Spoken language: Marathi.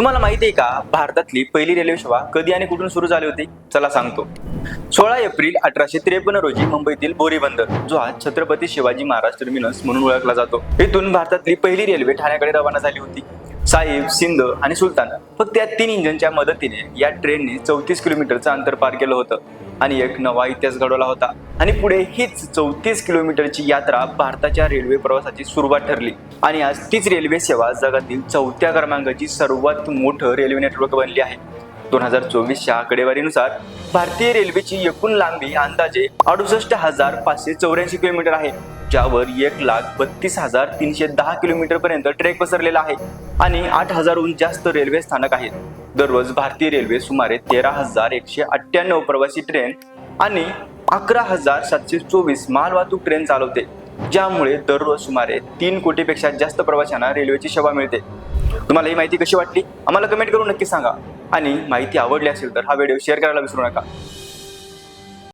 तुम्हाला माहिती आहे का? भारतातली पहिली रेल्वे सेवा कधी आणि कुठून सुरू झाली होती? चला सांगतो. सोळा एप्रिल अठराशे त्रेपन्न रोजी मुंबईतील बोरी बंदर जो आज छत्रपती शिवाजी महाराज टर्मिनस म्हणून ओळखला जातो. इथून भारतातली पहिली रेल्वे ठाण्याकडे रवाना झाली होती. साहिब सिंध आणि सुलतान फक्त या तीन इंजनच्या मदतीने या ट्रेनने चौतीस किलोमीटरचं अंतर पार केलं होतं आणि एक नवा इतिहास घडवला होता. आणि पुढे हीच चौतीस किलोमीटरची यात्रा भारताच्या रेल्वे प्रवासाची सुरुवात ठरली. आणि आज तीच रेल्वे सेवा जगातील चौथ्या क्रमांकाची सर्वात मोठं रेल्वे नेटवर्क बनली आहे. दोन हजार चोवीसच्या आकडेवारीनुसार भारतीय रेल्वेची एकूण लांबी अंदाजे अडुसष्ट हजार पाचशे चौऱ्याऐंशी किलोमीटर आहे ज्यावर एक लाख बत्तीस हजार तीनशे दहा किलोमीटर पर्यंत ट्रेक पसरलेला आहे आणि आठ हजारहून जास्त रेल्वे स्थानक आहेत. दररोज भारतीय रेल्वे सुमारे तेरा हजार एकशे अठ्ठ्याण्णव प्रवासी ट्रेन आणि अकरा हजार सातशे चोवीस मालवाहतूक ट्रेन चालवते. ज्यामुळे दररोज सुमारे तीन कोटीपेक्षा जास्त प्रवाशांना रेल्वेची सेवा मिळते. तुम्हाला ही माहिती कशी वाटली? आम्हाला कमेंट करून नक्की सांगा. आणि माहिती आवडली असेल तर हा व्हिडिओ शेअर करायला विसरू नका.